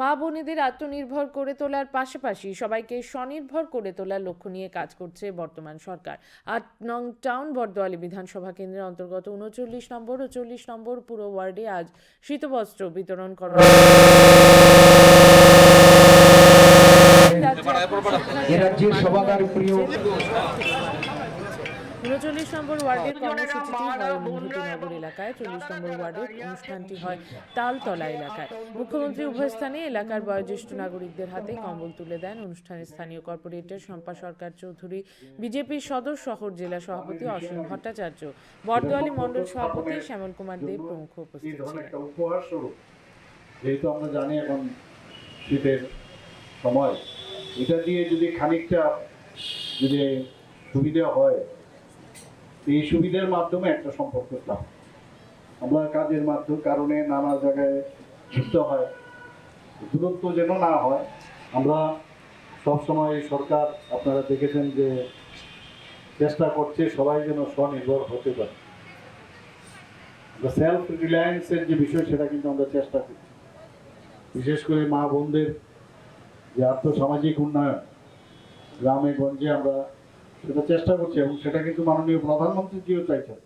মা বোনেদের আত্মনির্ভর করে তোলার পাশাপাশি সবাইকে স্বনির্ভর করে তোলার লক্ষ্য নিয়ে কাজ করছে বর্তমান সরকার। আট নং টাউন বরদোয়ালি বিধানসভা কেন্দ্রের অন্তর্গত উনচল্লিশ নম্বর ও চল্লিশ নম্বর পুরো ওয়ার্ডে আজ শীতবস্ত্র বিতরণ করা প্রিয় উনচল্লিশ নম্বর ওয়ার্ডের কর্মসূচিটি হয় অনুভূতিনগর এলাকায় চল্লিশ নম্বর ওয়ার্ডের অনুষ্ঠানটি হয় তালতলা এলাকায়। মুখ্যমন্ত্রী উভয় স্থানে এলাকার বয়োজ্যেষ্ঠ নাগরিকদের হাতে কম্বল তুলে দেন অনুষ্ঠানে স্থানীয় কর্পোরেটর শম্পা সরকার চৌধুরী বিজেপির সদর শহর জেলা সভাপতি অসীম ভট্টাচার্য বরদোয়ালি মণ্ডল সভাপতি শ্যামল কুমার দেব প্রমুখ উপস্থিত ছিলেন। একটা উপহার স্বরূপ যেহেতু আমরা জানি এখন শীতের সময় এটা দিয়ে যদি খানিকটা যদি সুবিধা হয় এই সুবিধার মাধ্যমে একটা সম্পর্ক স্থাপন। আমরা কাজের মাধ্যম কারণে নানা জায়গায় যুক্ত হয়। দূরত্ব যেন না হয়, আমরা সবসময় সরকার, আপনারা দেখেছেন যে চেষ্টা করছে সবাই যেন স্বনির্ভর হতে পারে। সেলফ রিলায়েন্সের যে বিষয়, সেটা কিন্তু আমরা চেষ্টা করছি বিশেষ করে মা বোনদের যে আর্থসামাজিক উন্নয়ন, গ্রামে গঞ্জে আমরা সেটা চেষ্টা করছি এবং সেটা কিন্তু মাননীয় প্রধানমন্ত্রীজিও চাইছেন।